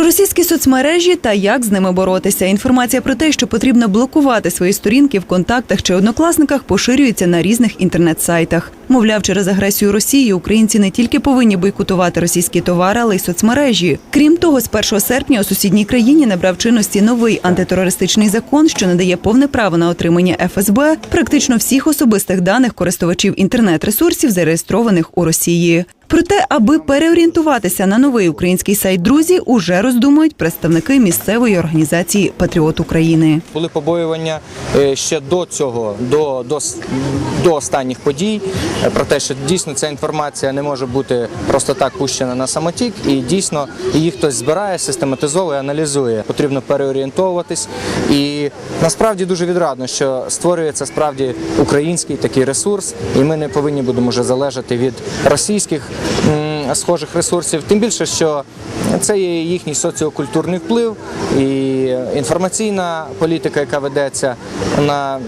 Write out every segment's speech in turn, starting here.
Про російські соцмережі та як з ними боротися. Інформація про те, що потрібно блокувати свої сторінки в контактах чи однокласниках, поширюється на різних інтернет-сайтах. Мовляв, через агресію Росії українці не тільки повинні бойкотувати російські товари, але й соцмережі. Крім того, з 1 серпня у сусідній країні набрав чинності новий антитерористичний закон, що надає повне право на отримання ФСБ практично всіх особистих даних користувачів інтернет-ресурсів, зареєстрованих у Росії. Проте, аби переорієнтуватися на новий український сайт друзі, уже роздумують представники місцевої організації Патріот України. Були побоювання е, ще до цього, до, до, до останніх подій, про те, що дійсно ця інформація не може бути просто так пущена на самотік, і дійсно її хтось збирає, систематизовує, аналізує. Потрібно переорієнтовуватись. І насправді дуже відрадно, що створюється справді український такий ресурс, і ми не повинні будемо вже залежати від російських схожих ресурсів. Тим більше, що це є їхній соціокультурний вплив і інформаційна політика, яка ведеться, вона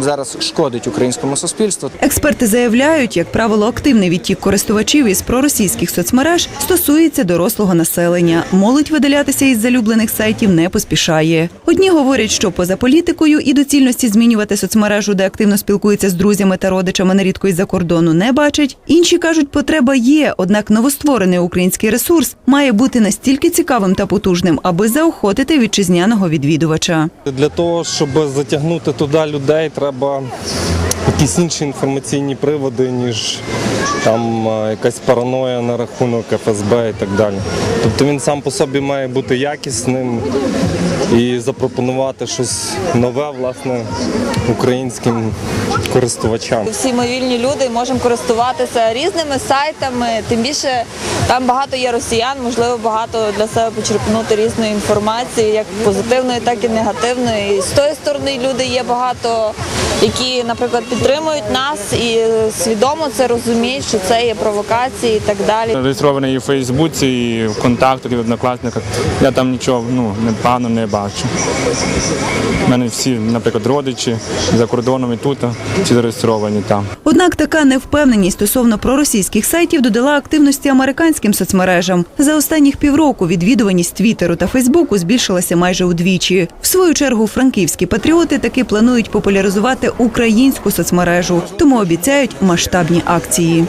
зараз шкодить українському суспільству. Експерти заявляють, як правило, активний відтік користувачів із проросійських соцмереж стосується дорослого населення. Молодь видалятися із залюблених сайтів не поспішає. Одні говорять, що поза політикою і доцільності змінювати соцмережу, де активно спілкуються з друзями та родичами нерідко із-за кордону, не бачать. Інші кажуть, потреба є, однак новостворений український ресурс має бути настільки цікавим та потужним, аби заохотити вітчизняного відвідувача. Для того, щоб затягнути туди людей, треба якісь інші інформаційні приводи, ніж там е, якась параноя на рахунок ФСБ і так далі. Тобто він сам по собі має бути якісним і запропонувати щось нове, власне, українським користувачам. Всі ми вільні люди можемо користуватися різними сайтами. Тим більше там багато є росіян, можливо, багато для себе почерпнути різної інформації, як позитивної, так і негативної. І з тої сторони люди є багато, які, наприклад, підтримують нас і свідомо це розуміють, що це є провокації і так далі. Реєстрований і в Фейсбуці, і в контактах, і в однокласниках. Я там нічого ну, непогано не бачу. У мене всі, наприклад, родичі за кордоном і тут, всі зареєстровані там. Однак така невпевненість стосовно проросійських сайтів додала активності американським соцмережам. За останніх півроку відвідуваність Твіттеру та Фейсбуку збільшилася майже удвічі. В свою чергу франківські патріоти таки планують популяризувати українську соцмережу, тому обіцяють масштабні акції.